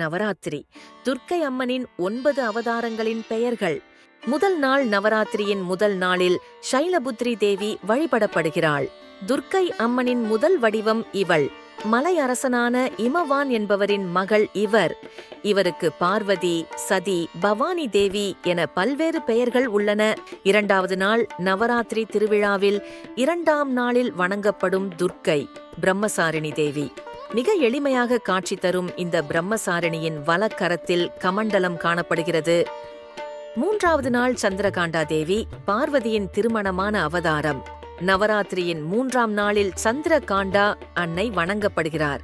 நவராத்திரி. துர்க்கை அம்மனின் ஒன்பது அவதாரங்களின் பெயர்கள். முதல் நாள் நவராத்திரியின் முதல் நாளில் ஷைலபுத்ரி தேவி வழிபடப்படுகிறாள். துர்க்கை அம்மனின் முதல் வடிவம் இவள். மலை அரசனான இமவான் என்பவரின் மகள் இவர். இவருக்கு பார்வதி சதி பவானி தேவி என பல்வேறு பெயர்கள் உள்ளன. இரண்டாவது நாள் நவராத்திரி திருவிழாவில் இரண்டாம் நாளில் வணங்கப்படும் துர்க்கை பிரம்மசாரிணி தேவி. மிக எளிமையாக காட்சி தரும் இந்த பிரம்மசாரணியின் வலக்கரத்தில் கமண்டலம் காணப்படுகிறது. மூன்றாவது நாள் சந்திரகாண்டா தேவி பார்வதியின் திருமணமான அவதாரம். நவராத்திரியின் மூன்றாம் நாளில் சந்திரகாண்டா அன்னை வணங்கப்படுகிறார்.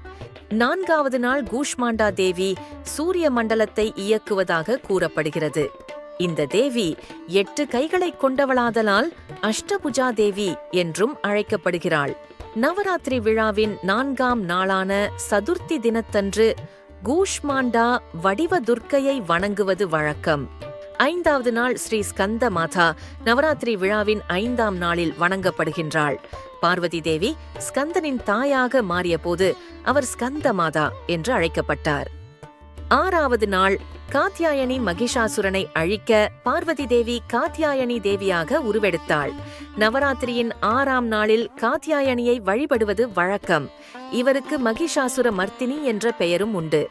நான்காவது நாள் கூஷ்மாண்டா தேவி சூரிய மண்டலத்தை இயக்குவதாக கூறப்படுகிறது. இந்த தேவி எட்டு கைகளை கொண்டவளாதலால் அஷ்டபுஜா தேவி என்றும் அழைக்கப்படுகிறாள். நவராத்திரி விழாவின் நான்காம் நாளான சதுர்த்தி தினத்தன்று கூஷ்மாண்டா வடிவ துர்க்கையை வணங்குவது வழக்கம். ஐந்தாவது நாள் ஸ்ரீ ஸ்கந்த மாதா நவராத்திரி விழாவின் ஐந்தாம் நாளில் வணங்கப்படுகின்றாள். பார்வதி தேவி ஸ்கந்தனின் தாயாக மாறியபோது அவர் ஸ்கந்த மாதா என்று அழைக்கப்பட்டார். ஆறாவது நாள் காத்தியாயனி மகிஷாசுரனை அழிக்க பார்வதி தேவி காத்தியாயனி தேவியாக உருவெடுத்தாள். நவராத்திரியின் ஆறாம் நாளில் காத்தியாயனியை வழிபடுவது வழக்கம். இவருக்கு மகிஷாசுர மர்த்தினி என்ற பெயரும் உண்டு.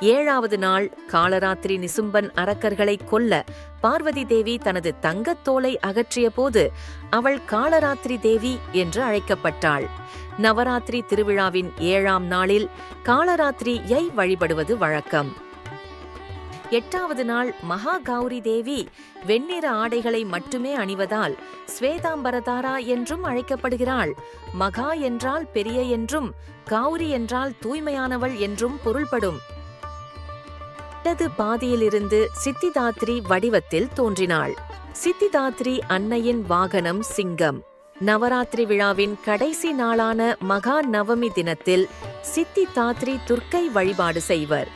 ஏழாவது நாள் காலராத்திரி நிசும்பன் அரக்கர்களை கொல்ல பார்வதி தேவி தனது தங்கத் தோலை அகற்றிய போது அவள் காலராத்திரி தேவி என்று அழைக்கப்பட்டாள். நவராத்திரி திருவிழாவின் ஏழாம் நாளில் காலராத்திரியை வழிபடுவது வழக்கம். எட்டாவது நாள் மகா கௌரி தேவி வெண்ணிற ஆடைகளை மட்டுமே அணிவதால் ஸ்வேதாம்பரதாரா என்றும் அழைக்கப்படுகிறாள். மகா என்றால் பெரிய என்றும் கௌரி என்றால் தூய்மையானவள் என்றும் பொருள்படும். இடது பாதியிலிருந்து சித்திதாத்ரி வடிவத்தில் தோன்றினாள். சித்திதாத்ரி அன்னையின் வாகனம் சிங்கம். நவராத்திரி விழாவின் கடைசி நாளான மகா நவமி தினத்தில் சித்தி தாத்ரி துர்க்கை வழிபாடு செய்வர்.